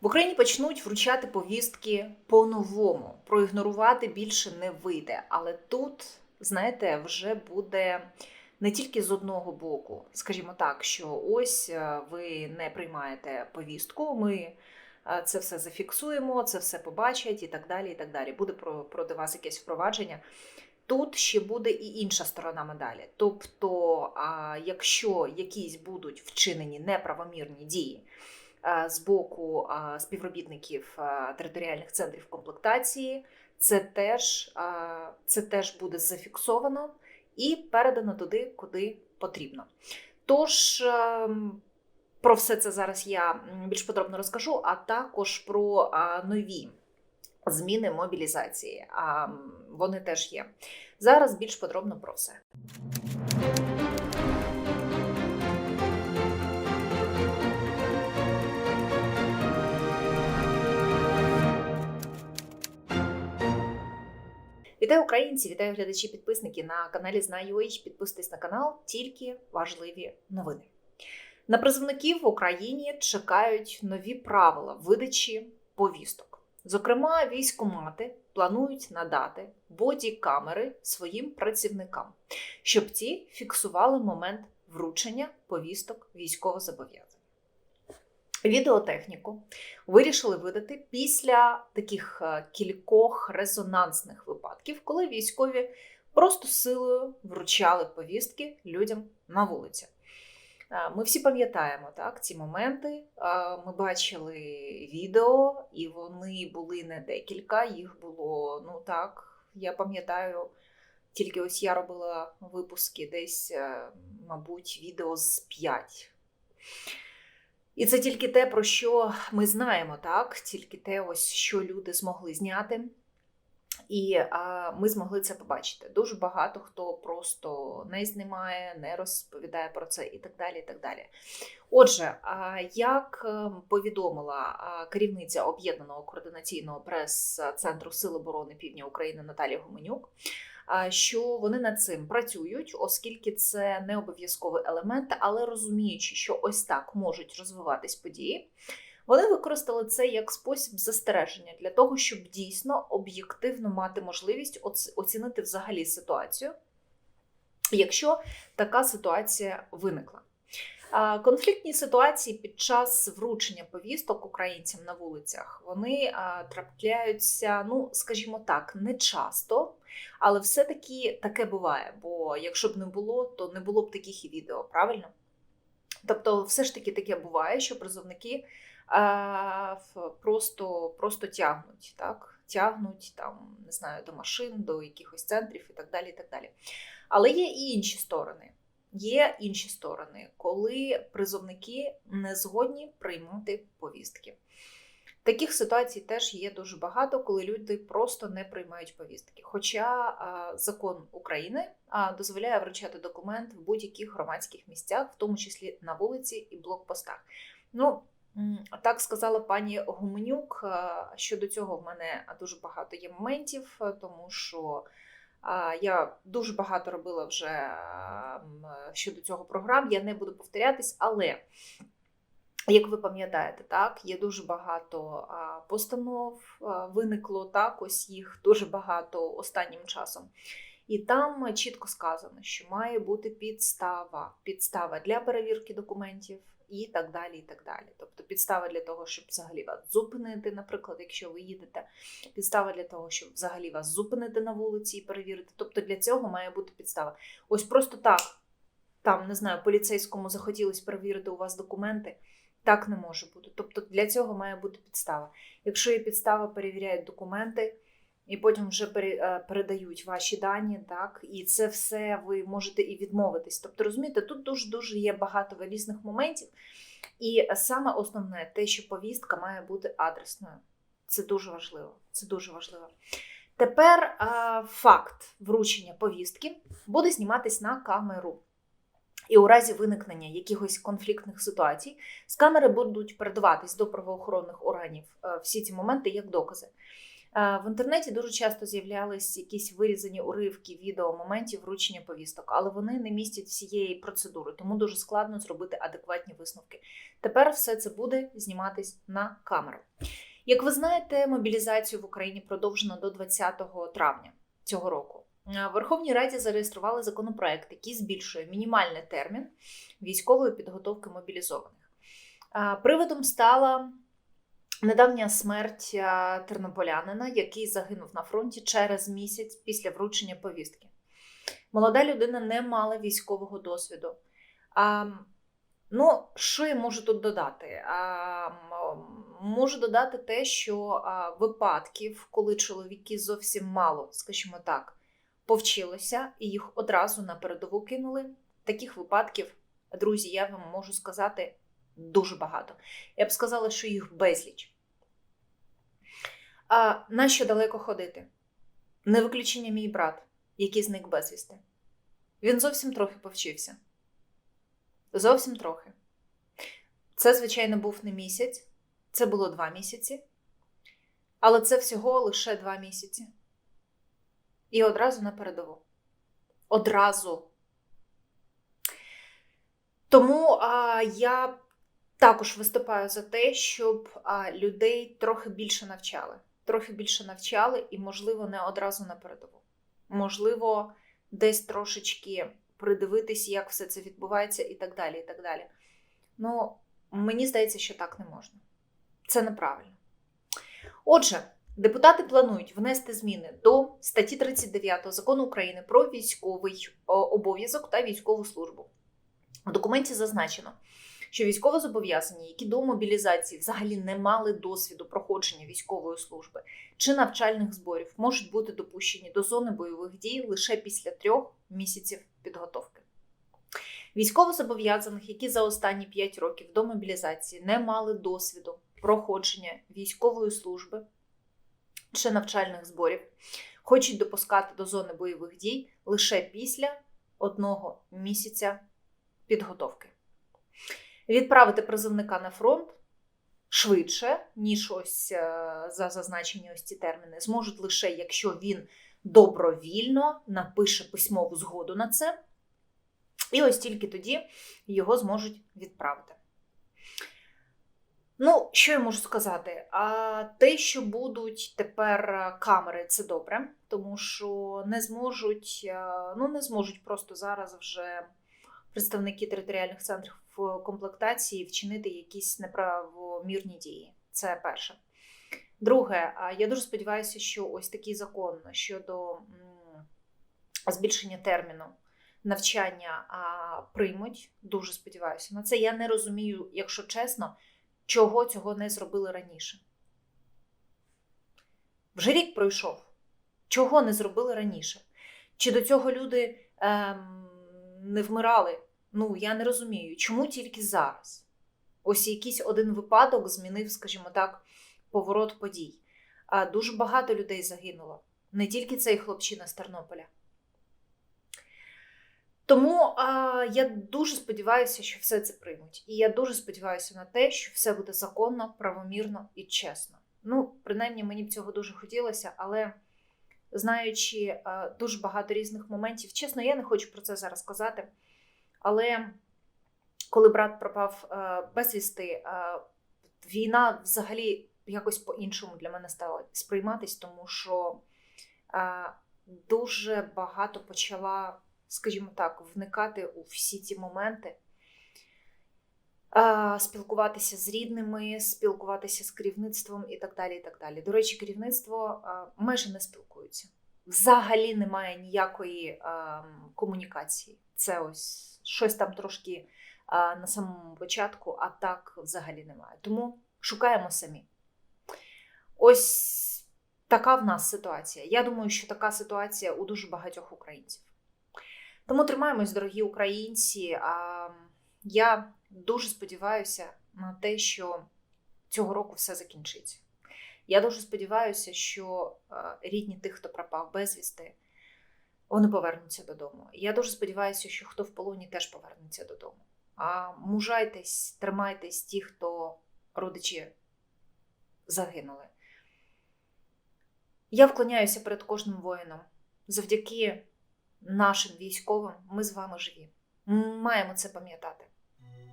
В Україні почнуть вручати повістки по-новому. Проігнорувати більше не вийде. Але тут, знаєте, вже буде не тільки з одного боку, скажімо так, що ось е, ви не приймаєте повістку, ми е, це все зафіксуємо, це все побачать і так далі. і так далі. Буде про- проти вас якесь впровадження. Тут ще буде і інша сторона медалі. Тобто, якщо якісь будуть вчинені неправомірні дії з боку співробітників територіальних центрів комплектації, це теж, це теж буде зафіксовано і передано туди, куди потрібно. Тож ем, про все це зараз я більш подробно розкажу, а також про нові зміни мобілізації. Вони теж є. Зараз більш подробно про все. Вітаю українці, вітаю глядачі, підписники на каналі Знаю.ua. Підписуйтесь на канал, тільки важливі новини. На призовників в Україні чекають нові правила видачі повісток. Зокрема, військомати планують надати боді-камери своїм працівникам, щоб ті фіксували момент вручення повісток військовозобов'язаних. Відеотехніку вирішили видати після таких е, кількох резонансних випадків, коли військові просто силою вручали повістки людям на вулиці. Е, Ми всі пам'ятаємо так, ці моменти. Е, Ми бачили відео, і вони були не декілька, їх було, ну так, я пам'ятаю, тільки ось я робила випуски десь, мабуть, відео з 5. І це тільки те, про що ми знаємо, так? Тільки те, ось що люди змогли зняти. І а, ми змогли це побачити. Дуже багато хто просто не знімає, не розповідає про це і так далі. і так далі. Отже, а, як е, повідомила керівниця об'єднаного координаційного прес-центру Сил оборони Півдня України Наталія Гуменюк, що вони над цим працюють, оскільки це не обов'язковий елемент, але розуміючи, що ось так можуть розвиватись події. Вони використали це як спосіб застереження для того, щоб дійсно об'єктивно мати можливість оцінити взагалі ситуацію, якщо така ситуація виникла. Конфліктні ситуації під час вручення повісток українцям на вулицях вони трапляються, ну скажімо так, не часто, але все-таки таке буває. Бо якщо б не було, то не було б таких і відео, правильно? Тобто, все ж таки таке буває, що призовники а, просто, просто тягнуть, так? Тягнуть там, не знаю, до машин, до якихось центрів і так далі. і так далі. Але є і інші сторони. Є інші сторони, коли призовники не згодні приймати повістки. Таких ситуацій теж є дуже багато, коли люди просто не приймають повістки. Хоча закон України дозволяє вручати документ в будь-яких громадських місцях, в тому числі на вулиці і блокпостах. Ну, так сказала пані Гуменюк. Щодо цього в мене дуже багато є моментів, тому що я дуже багато робила вже щодо цього програм. Я не буду повторятись, але як ви пам'ятаєте, так є дуже багато постанов, виникло так, ось їх дуже багато останнім часом. І там чітко сказано, що має бути підстава, підстава для перевірки документів і так далі. і так далі. Тобто підстава для того, щоб взагалі вас зупинити, наприклад, якщо ви їдете, підстава для того, щоб взагалі вас зупинити на вулиці і перевірити. Тобто для цього має бути підстава. Ось просто так, там не знаю, поліцейському захотілося перевірити у вас документи. Так не може бути. Тобто для цього має бути підстава. Якщо є підстава, перевіряють документи і потім вже е, передають ваші дані, так, і це все ви можете і відмовитись. Тобто, розумієте, тут дуже дуже є багато різних моментів. І саме основне те, що повістка має бути адресною. Це дуже важливо. Це дуже важливо. Тепер е, факт вручення повістки буде зніматись на камеру. І у разі виникнення якихось конфліктних ситуацій з камери будуть передаватись до правоохоронних органів е, всі ці моменти як докази. Е, В інтернеті дуже часто з'являлись якісь вирізані уривки відео моментів вручення повісток, але вони не містять всієї процедури, тому дуже складно зробити адекватні висновки. Тепер все це буде зніматись на камеру. Як ви знаєте, мобілізацію в Україні продовжено до 20 травня цього року. Е, В Верховній Раді зареєстрували законопроект, який збільшує мінімальний термін військової підготовки мобілізованих. Е, Приводом стала недавня смерть е, тернополянина, який загинув на фронті через місяць після вручення повістки. Молода людина не мала військового досвіду. А, ну, що я можу тут додати? А, можу додати те, що а, випадків, коли чоловіки зовсім мало, скажімо так, повчилися і їх одразу на передову кинули. Таких випадків, друзі, я вам можу сказати дуже багато. Я б сказала, що їх безліч. А на що далеко ходити? Не виключення мій брат, який зник безвісти. Він зовсім трохи повчився. Зовсім трохи. Це, звичайно, був не місяць, це було два місяці. Але це всього лише два місяці. І одразу на передову. Одразу. Тому а, я також виступаю за те, щоб а, людей трохи більше навчали. Трохи більше навчали, і, можливо, не одразу на передову. Можливо, десь трошечки придивитись, як все це відбувається, і так далі. і так далі. Ну, мені здається, що так не можна. Це неправильно. Отже, депутати планують внести зміни до статті 39 закону України про військовий обов'язок та військову службу. В документі зазначено, що військовозобов'язані, які до мобілізації взагалі не мали досвіду проходження військової служби чи навчальних зборів, можуть бути допущені до зони бойових дій лише після трьох місяців підготовки. Військовозобов'язаних, які за останні 5 років до мобілізації не мали досвіду проходження військової служби чи навчальних зборів, хочуть допускати до зони бойових дій лише після одного місяця підготовки. Відправити призовника на фронт швидше, ніж ось е, за зазначені ось ці терміни, зможуть лише якщо він добровільно напише письмову згоду на це. І ось тільки тоді його зможуть відправити. Ну, що я можу сказати? А те, що будуть тепер камери, це добре, тому що не зможуть, е, ну не зможуть просто зараз вже представники територіальних центрів комплектації вчинити якісь неправомірні дії. Це перше. Друге, я дуже сподіваюся, що ось такий закон щодо збільшення терміну навчання а, приймуть. Дуже сподіваюся на це. Я не розумію, якщо чесно, чого цього не зробили раніше. Вже рік пройшов. Чого не зробили раніше? Чи до цього люди ем, не вмирали? Ну, я не розумію, чому тільки зараз? Ось якийсь один випадок змінив, скажімо так, поворот подій. А дуже багато людей загинуло. Не тільки цей хлопчина з Тернополя. Тому а, я дуже сподіваюся, що все це приймуть. І я дуже сподіваюся на те, що все буде законно, правомірно і чесно. Ну, принаймні, мені б цього дуже хотілося, але знаючи а, дуже багато різних моментів, чесно, я не хочу про це зараз казати. Але коли брат пропав а, безвісти, а, війна взагалі якось по-іншому для мене стала сприйматись, тому що а, дуже багато почала скажімо так, вникати у всі ці моменти, спілкуватися з рідними, спілкуватися з керівництвом і так далі. і так далі. До речі, керівництво майже не спілкується. Взагалі немає ніякої комунікації. Це ось щось там трошки на самому початку, а так взагалі немає. Тому шукаємо самі. Ось така в нас ситуація. Я думаю, що така ситуація у дуже багатьох українців. Тому тримаємось, дорогі українці. А я дуже сподіваюся на те, що цього року все закінчиться. Я дуже сподіваюся, що рідні тих, хто пропав безвісти, вони повернуться додому. Я дуже сподіваюся, що хто в полоні теж повернеться додому. А мужайтесь, тримайтесь ті, хто родичі загинули. Я вклоняюся перед кожним воїном. Завдяки нашим військовим ми з вами живі. Маємо це пам'ятати.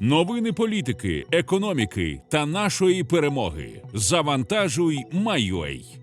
Новини політики, економіки та нашої перемоги. Завантажуй, Майой.